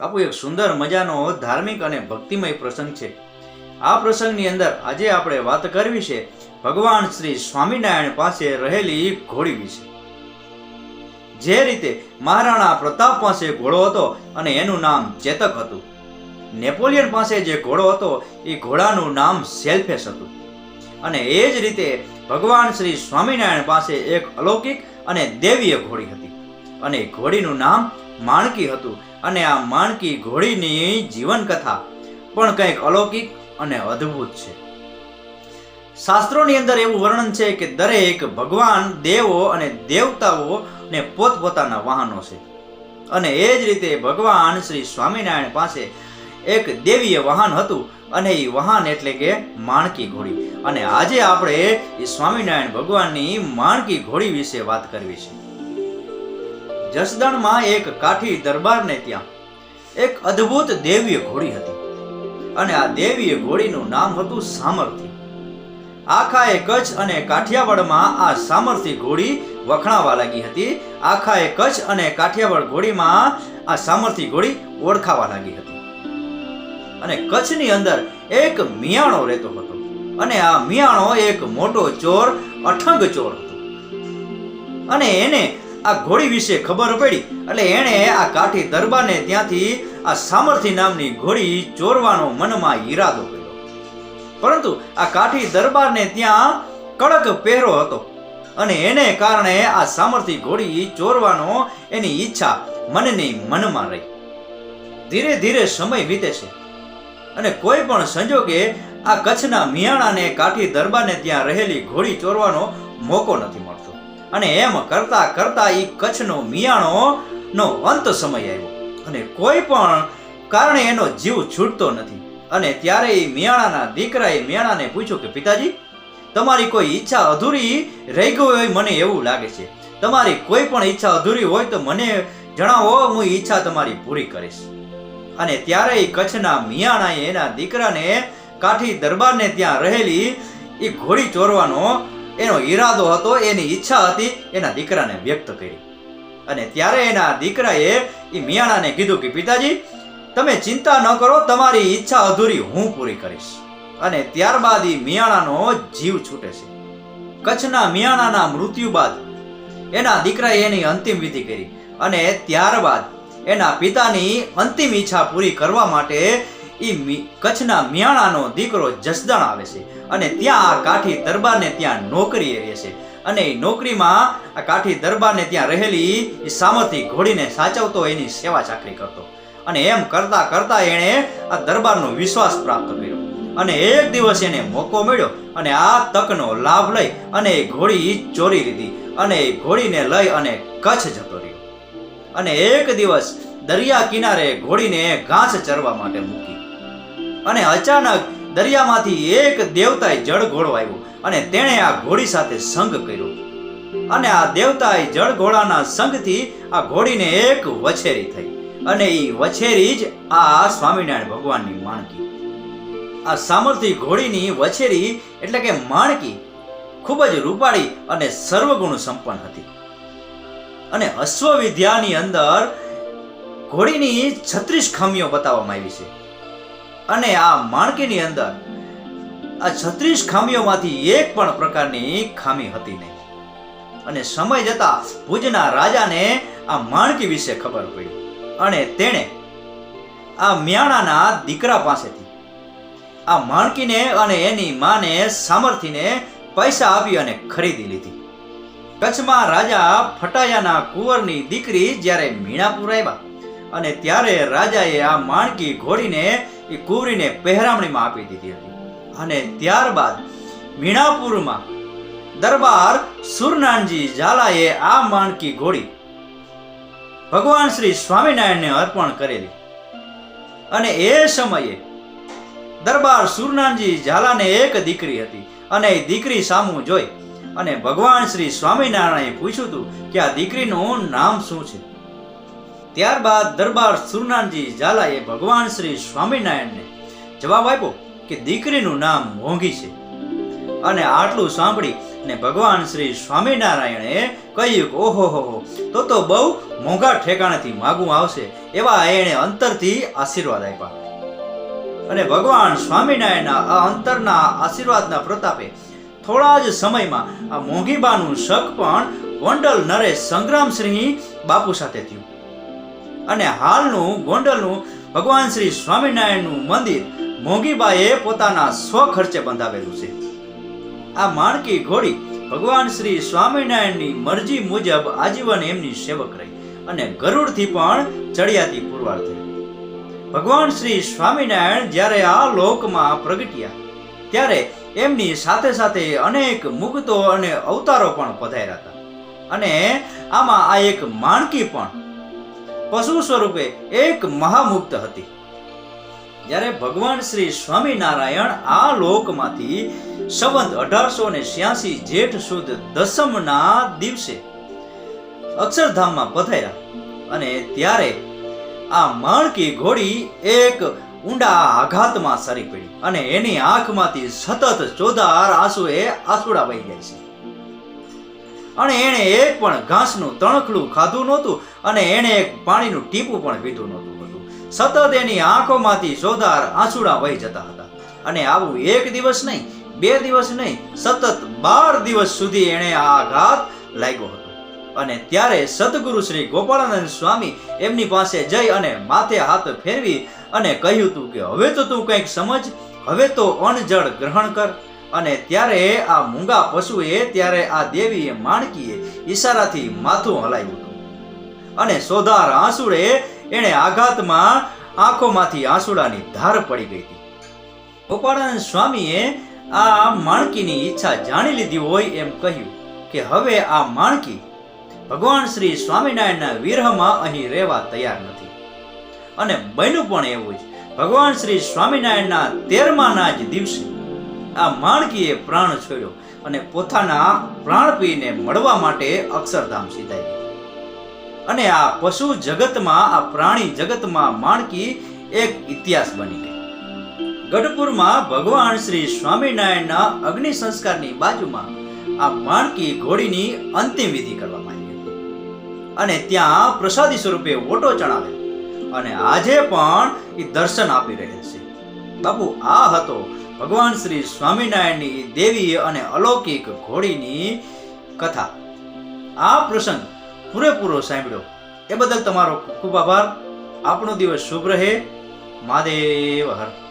બાપુ, એક સુંદર મજાનો ધાર્મિક અને ભક્તિમય પ્રસંગ છે. આ પ્રસંગની અંદર આજે આપણે વાત કરવી છે, ભગવાન શ્રી સ્વામિનારાયણ પાસે રહેલી ઘોડી વિશે. જે રીતે મહારાણા પ્રતાપ પાસે ઘોડો હતો અને એનું નામ ચેતક હતું. નેપોલિયન પાસે જે ઘોડો હતો, એ ઘોડાનું નામ સેલ્ફેસ હતું. અને એ જ રીતે ભગવાન શ્રી સ્વામિનારાયણ પાસે એક અલૌકિક અને દેવીય ઘોડી હતી. અને ઘોડીનું નામ માણકી હતું. અને આ માણકી ઘોડીની જીવન કથા પણ કંઈક અલૌકિક અને અદ્ભુત છે. શાસ્ત્રોની અંદર એવું વર્ણન છે કે દરેક ભગવાન દેવો અને દેવતાઓ ને પોતપોતાના વાહનો છે. અને એ જ રીતે ભગવાન શ્રી સ્વામિનારાયણ પાસે એક દેવીય વાહન હતું અને એ વાહન એટલે કે માણકી ઘોડી. અને આજે આપણે એ સ્વામિનારાયણ ભગવાનની માણકી ઘોડી વિશે વાત કરવી છે. જસદણમાં એક કાઠી દરબારને ત્યાં એક અદ્ભુત દેવીય ઘોડી હતી. અને આ દેવીય ઘોડીનું નામ હતું સામર્થિ આખા એ કચ્છ અને કાઠિયાવાડમાં આ સામર્થિ ઘોડી વખણાવા લાગી હતી. આખા એ કચ્છ અને કાઠિયાવાડ ઘોડીમાં આ સામર્થિ ઘોડી ઓળખાવા લાગી હતી. અને કચ્છની અંદર એક મિયાણો રહેતો હતો. અને આ મિયાણો એક મોટો ચોર, અઠંગ ચોર હતો. અને એને આ ઘોડી વિશે ખબર પડી એટલે એણે આ કાઠી દરબારને ત્યાંથી આ સામર્થી નામની ઘોડી ચોરવાનો મનમાં ઈરાદો કર્યો. પરંતુ આ કાઠી દરબારને ત્યાં કડક પહેરો હતો અને એને કારણે આ સામર્થી ઘોડી ચોરવાનો એની ઈચ્છા મનની મનમાં રહી. ધીરે ધીરે સમય વીતે છે અને કોઈ પણ સંજોગે આ કચ્છના મિયાણાને કાઠી દરબારને ત્યાં રહેલી ઘોડી ચોરવાનો મોકો નથી મળતો અને એમ કરતા કરતા એ કચ્છનો મિયાણો નો અંત સમય આવ્યો. અને કોઈ પણ કારણે એનો જીવ છૂટતો નથી. અને ત્યારે એ મિયાણાના દીકરાએ મિયાણાને પૂછ્યું કે, પિતાજી, તમારી કોઈ ઈચ્છા અધૂરી રહી ગઈ હોય મને એવું લાગે છે. તમારી કોઈ પણ ઈચ્છા અધૂરી હોય તો મને જણાવો, હું ઈચ્છા તમારી પૂરી કરીશ. અને ત્યારે એ કચ્છના મિયાણાએ એના દીકરાને કાઠી દરબારને ત્યાં રહેલી એ ઘોડી ચોરવાનો એનો ઈરાદો હતો, એની ઈચ્છા હતી, એના દીકરાને વ્યક્ત કરી. અને ત્યારે એના દીકરાએ એ મિયાણાને કીધું કે, પિતાજી, તમે ચિંતા ન કરો, તમારી ઈચ્છા અધૂરી, હું પૂરી કરીશ. અને ત્યારબાદ એ મિયાણાનો જીવ છૂટે છે. કચ્છના મિયાણાના મૃત્યુ બાદ એના દીકરાએ એની અંતિમ વિધિ કરી. અને ત્યારબાદ એના પિતાની અંતિમ ઈચ્છા પૂરી કરવા માટે એ કચ્છના મિયાણાનો દીકરો જસદણ આવે છે. અને ત્યાં આ કાઠી દરબારને ત્યાં નોકરી રહે છે. અને એ નોકરીમાં આ કાઠી દરબારને ત્યાં રહેલી એ સામર્થ્ય ઘોડીને સાચવતો, એની સેવા ચાકરી કરતો. અને એમ કરતા કરતા એણે આ દરબારનો વિશ્વાસ પ્રાપ્ત કર્યો. અને એક દિવસ એને મોકો મળ્યો અને આ તકનો લાભ લઈ અને એ ઘોડી ચોરી લીધી. અને એ ઘોડીને લઈ અને કચ્છ જતો રહ્યો. અને એક દિવસ દરિયા કિનારે ઘોડીને ઘાસ ચરવા માટે મૂકી. અને અચાનક દરિયામાંથી એક દેવતાએ જળ ઘોડો આવ્યો અને તેણે આ ઘોડી સાથે સંગ કર્યો. અને આ દેવતાએ જળ ઘોડાના સંગથી આ ઘોડીને એક વછેરી થઈ અને એ વછેરી જ આ સ્વામિનારાયણ ભગવાનની માણકી. આ સામર્થ્ય ઘોડીની વછેરી એટલે કે માણકી ખૂબ જ રૂપાળી અને સર્વગુણ સંપન્ન હતી. અને અશ્વવિદ્યાની અંદર ઘોડીની છત્રીસ ખામીઓ બતાવવામાં આવી છે. અને આ માણકીની અંદર આ છત્રીસ ખામીઓમાંથી એક પણ પ્રકારની ખામી હતી નહીં. અને સમય જતા ભુજના રાજાને આ માણકી વિશે ખબર પડી અને તેણે આ મ્યાણાના દીકરા પાસેથી આ માણકીને અને એની માને સામર્થ્યને પૈસા આપી અને ખરીદી લીધી. કચ્છમાં રાજા ફટાયાના કુંવરની દીકરી જ્યારે મીણાપુર આવ્યા અને ત્યારે રાજાએ આ માણકી ઘોડીને એ કુંવરીને પહેરામણીમાં આપી દીધી હતી. અને ત્યારબાદ મીણાપુરમાં દરબાર સુરનાનજી ઝાલાએ આ માણકી ઘોડી ભગવાન શ્રી સ્વામિનારાયણને અર્પણ કરેલી. અને એ સમયે દરબાર સુરનાનજી ઝાલાને એક દીકરી હતી અને એ દીકરી સામું જોઈ અને ભગવાન શ્રી સ્વામિનારાયણે પૂછ્યું હતું કે આ દીકરીનું નામ શું છે? ત્યારબાદ દરબાર સુરનાનજી ઝાલાએ ભગવાન શ્રી સ્વામિનારાયણને જવાબ આપ્યો કે દીકરીનું નામ મોંઘી છે. અને આટલું સાંભળી ને ભગવાન શ્રી સ્વામિનારાયણે કહ્યું ઓહો હો તો તો બહુ મોંઘા ઠેકાણેથી માગવું આવશે એવા એણે અંતરથી આશીર્વાદ આપ્યા. અને ભગવાન સ્વામિનારાયણના આ અંતરના આશીર્વાદના પ્રતાપે થોડા જ સમયમાં આ મોંઘીબાનું શક પણ ગોંડલ નરેશ સંગ્રામસિંહ બાપુ સાથે થયું. અને હાલનું ગોંડલનું ભગવાન શ્રી સ્વામિનારાયણનું મંદિર મોંઘીબાએ પોતાના સ્વખર્ચે બંધાવેલું છે. આ માણકી ઘોડી ભગવાન શ્રી સ્વામિનારાયણની મરજી મુજબ આજીવન એમની સેવક રહી અને ગરુડથી પણ ચડિયાતી પુરવાર થઈ. ભગવાન શ્રી સ્વામિનારાયણ જ્યારે આ લોકમાં પ્રગટ્યા, ત્યારે એમની સાથે સાથે અનેક મુક્તો અને અવતારો પણ પધાર્યા હતા. અને આમાં આ એક માણકી પણ પશુ સ્વરૂપે એક મહામુક્ત હતી. જ્યારે ભગવાન શ્રી સ્વામિનારાયણ આ લોકમાંથી સંવંત અઢારસો ને છ્યાસી જેઠ સુદ દસમના દિવસે અક્ષરધામમાં પધાર્યા અને ત્યારે આ માણકી ઘોડી એક ઊંડા આઘાતમાં સરી પડી અને એની આંખમાંથી સતત ચોધાર આંસુએ આંસુડા વહી જાય છે. અને એણે એક પણ ઘાસનું તણખલું ખાધું નહોતું અને એણે એક પાણીનું ટીપું પણ પીધું નહોતું હતું. સતત એની આંખોમાંથી ચોધાર આંસુડા વહી જતા હતા. અને આવું એક દિવસ નહીં, બે દિવસ નહીં, સતત બાર દિવસ સુધી એણે આ આઘાત લાગ્યો હતો. અને ત્યારે સદગુરુ શ્રી ગોપાળાનંદ સ્વામી એમની પાસે જઈ અને માથે હાથ ફેરવી અને કહ્યું તું કે હવે તો તું કંઈક સમજ, હવે તો અણજળ ગ્રહણ કર. અને ત્યારે આ મૂંગા પશુએ ત્યારે આ દેવીએ માણકીએ ઈશારાથી માથું હલાવ્યું અને સોધાર આંસુડે એણે આઘાતમાં આંખોમાંથી આંસુડાની ધાર પડી ગઈ હતી. ગોપાળાનંદ સ્વામીએ આ માણકીની ઈચ્છા જાણી લીધી હોય એમ કહ્યું કે હવે આ માણકી ભગવાન શ્રી સ્વામિનારાયણના વિરહમાં અહીં રહેવા તૈયાર નથી. અને બન્યું પણ એવું જ. ભગવાન શ્રી સ્વામિનારાયણના તેરમાના જ દિવસે આ માણકીએ પ્રાણ છોડ્યો અને પોતાના પ્રાણ પીને મળવા માટે અક્ષરધામ સીધાઈ અને આ પશુ જગતમાં, આ પ્રાણી જગતમાં માણકી એક ઇતિહાસ બની ગઈ. ગઢપુરમાં ભગવાન શ્રી સ્વામિનારાયણના અગ્નિ સંસ્કારની બાજુમાં આ માણકી ઘોડીની અંતિમ વિધિ કરવામાં આવી હતી. અને ત્યાં પ્રસાદી સ્વરૂપે ઓટો ચણાવે અને આજે પણ એ દર્શન આપી રહ્યા છે. બાપુ આ હતો. ભગવાન શ્રી સ્વામિનારાયણની દેવી અને અલૌકિક ઘોડીની કથા. આ પ્રસંગ પૂરેપૂરો સાંભળ્યો. એ બદલ તમારો ખૂબ આભાર. આપણો દિવસ શુભ રહે. મહાદેવ હર.